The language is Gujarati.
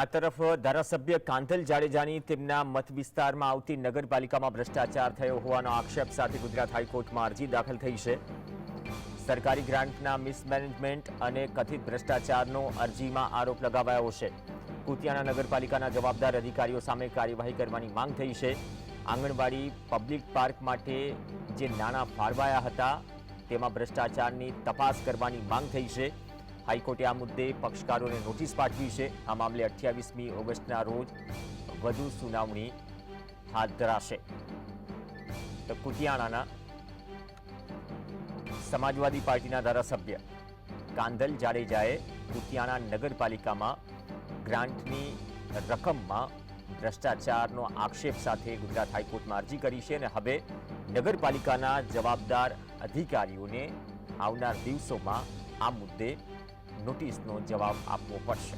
આ તરફ ધારાસભ્ય કાંધલ જાડેજાની તેમના મત વિસ્તારમાં આવતી નગરપાલિકામાં ભ્રષ્ટાચાર થયો હોવાનો આક્ષેપ સાથે ગુજરાત હાઈકોર્ટમાં અરજી દાખલ થઈ છે. સરકારી ગ્રાન્ટના મિસમેનેજમેન્ટ અને કથિત ભ્રષ્ટાચારનો અરજીમાં આરોપ લગાવાયો છે. કુતિયાણા નગરપાલિકાના જવાબદાર અધિકારીઓ સામે કાર્યવાહી કરવાની માંગ થઈ છે. આંગણવાડી પબ્લિક પાર્ક માટે જે નાણાં ફાળવાયા હતા, તેમાં ભ્રષ્ટાચારની તપાસ કરવાની માંગ થઈ છે. હાઈકોર્ટે આ મુદ્દે પક્ષકારોને નોટિસ પાઠવી છે. આ મામલે અઠ્યાવીસમી ઓગસ્ટના રોજ વધુ સુનાવણી હાથ ધરાશે. તો કુતિયાણાના સમાજવાદી પાર્ટીના ધારાસભ્ય કાંધલ જાડેજાએ કુતિયાણા નગરપાલિકામાં ગ્રાન્ટની રકમમાં ભ્રષ્ટાચારનો આક્ષેપ સાથે ગુજરાત હાઈકોર્ટમાં અરજી કરી છે અને હવે નગરપાલિકાના જવાબદાર અધિકારીઓને આવનાર દિવસોમાં આ મુદ્દે нотисного делам о помощи.